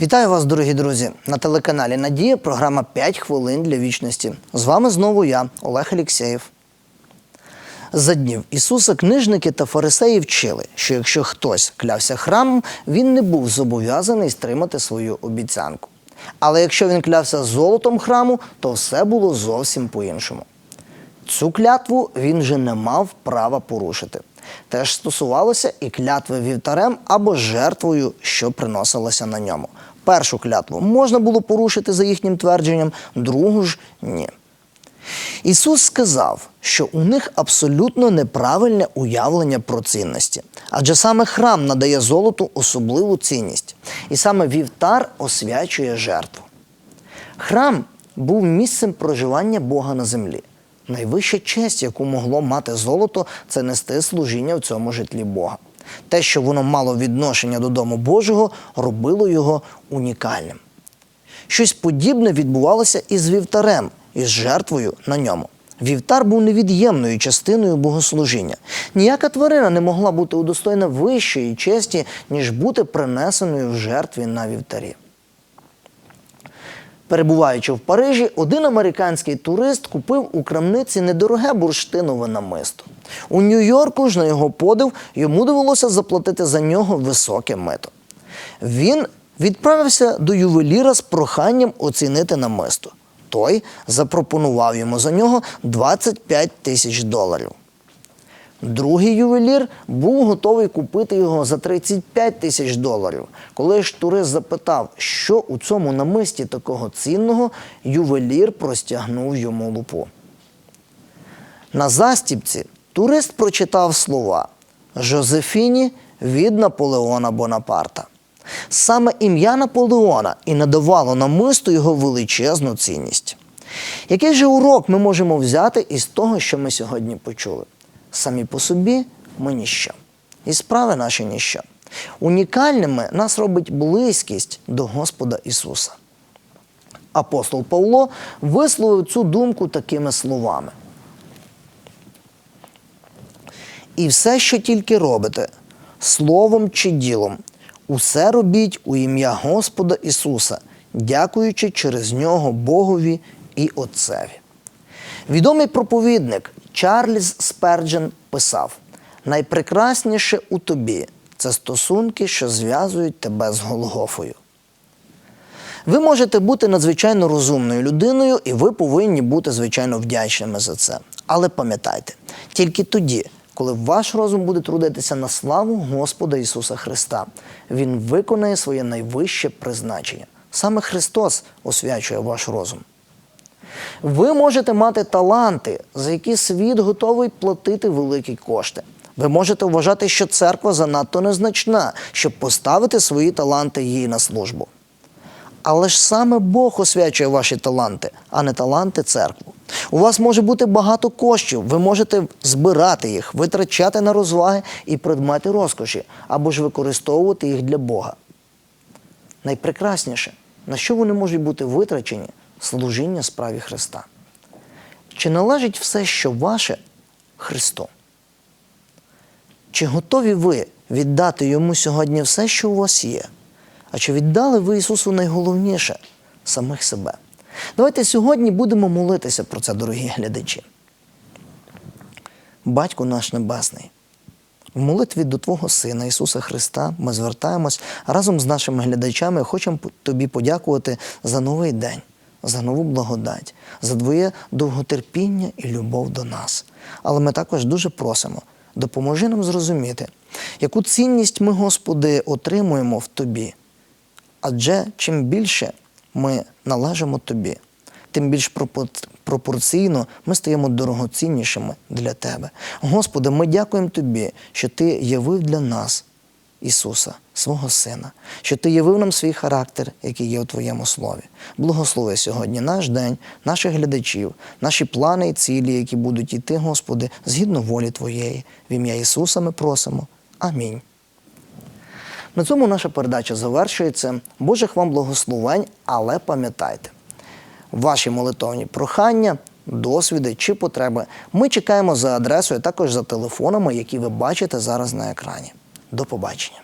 Вітаю вас, дорогі друзі! На телеканалі Надія програма «5 хвилин для вічності. З вами знову я, Олег Алєксєєв. За днів Ісуса книжники та фарисеї вчили, що якщо хтось клявся храмом, він не був зобов'язаний стримати свою обіцянку. Але якщо він клявся золотом храму, то все було зовсім по-іншому. Цю клятву він вже не мав права порушити. Теж стосувалося і клятви вівтарем або жертвою, що приносилося на ньому. Першу клятву можна було порушити за їхнім твердженням, другу ж ні. Ісус сказав, що у них абсолютно неправильне уявлення про цінності, адже саме храм надає золоту особливу цінність, і саме вівтар освячує жертву. Храм був місцем проживання Бога на землі. Найвища честь, яку могло мати золото, це нести служіння в цьому житлі Бога. Те, що воно мало відношення до Дому Божого, робило його унікальним. Щось подібне відбувалося і з вівтарем, із жертвою на ньому. Вівтар був невід'ємною частиною богослужіння. Ніяка тварина не могла бути удостоєна вищої честі, ніж бути принесеною в жертві на вівтарі. Перебуваючи в Парижі, один американський турист купив у крамниці недороге бурштинове намисто. У Нью-Йорку ж на його подив йому довелося заплатити за нього високе мито. Він відправився до ювеліра з проханням оцінити намисто. Той запропонував йому за нього 25 тисяч доларів. Другий ювелір був готовий купити його за 35 тисяч доларів. Коли ж турист запитав, що у цьому намисті такого цінного, ювелір простягнув йому лупу. На застіпці турист прочитав слова Жозефіні від Наполеона Бонапарта. Саме ім'я Наполеона і надавало намисту його величезну цінність. Який же урок ми можемо взяти із того, що ми сьогодні почули? Самі по собі ми ніщо. І справи наші ніщо. Унікальними нас робить близькість до Господа Ісуса. Апостол Павло висловив цю думку такими словами. І все, що тільки робите, словом чи ділом, усе робіть у ім'я Господа Ісуса, дякуючи через нього Богові і Отцеві. Відомий проповідник Чарльз Сперджен писав: найпрекрасніше у тобі це стосунки, що зв'язують тебе з Голгофою. Ви можете бути надзвичайно розумною людиною, і ви повинні бути звичайно вдячними за це. Але пам'ятайте, тільки тоді, коли ваш розум буде трудитися на славу Господа Ісуса Христа, Він виконає своє найвище призначення. Саме Христос освячує ваш розум. Ви можете мати таланти, за які світ готовий платити великі кошти. Ви можете вважати, що церква занадто незначна, щоб поставити свої таланти їй на службу. Але ж саме Бог освячує ваші таланти, а не таланти церкву. У вас може бути багато коштів, ви можете збирати їх, витрачати на розваги і предмети розкоші, або ж використовувати їх для Бога. Найпрекрасніше, на що вони можуть бути витрачені служіння справі Христа. Чи належить все, що ваше, Христу? Чи готові ви віддати йому сьогодні все, що у вас є? А чи віддали ви Ісусу найголовніше самих себе? Давайте сьогодні будемо молитися про це, дорогі глядачі. Батько наш Небесний. В молитві до Твого Сина Ісуса Христа ми звертаємось разом з нашими глядачами. Хочемо тобі подякувати за новий день, за нову благодать, за Твоє довготерпіння і любов до нас. Але ми також дуже просимо, допоможи нам зрозуміти, яку цінність ми, Господи, отримуємо в Тобі. Адже чим більше ми належимо Тобі, тим більш пропорційно ми стаємо дорогоціннішими для Тебе. Господи, ми дякуємо Тобі, що Ти явив для нас Ісуса, свого Сина, що Ти явив нам свій характер, який є у Твоєму слові. Благослови сьогодні наш день, наших глядачів, наші плани і цілі, які будуть йти, Господи, згідно волі Твоєї. В ім'я Ісуса ми просимо. Амінь. На цьому наша передача завершується. Божих вам благословень, але пам'ятайте, ваші молитовні прохання, досвіди чи потреби ми чекаємо за адресою, а також за телефонами, які ви бачите зараз на екрані. До побачення.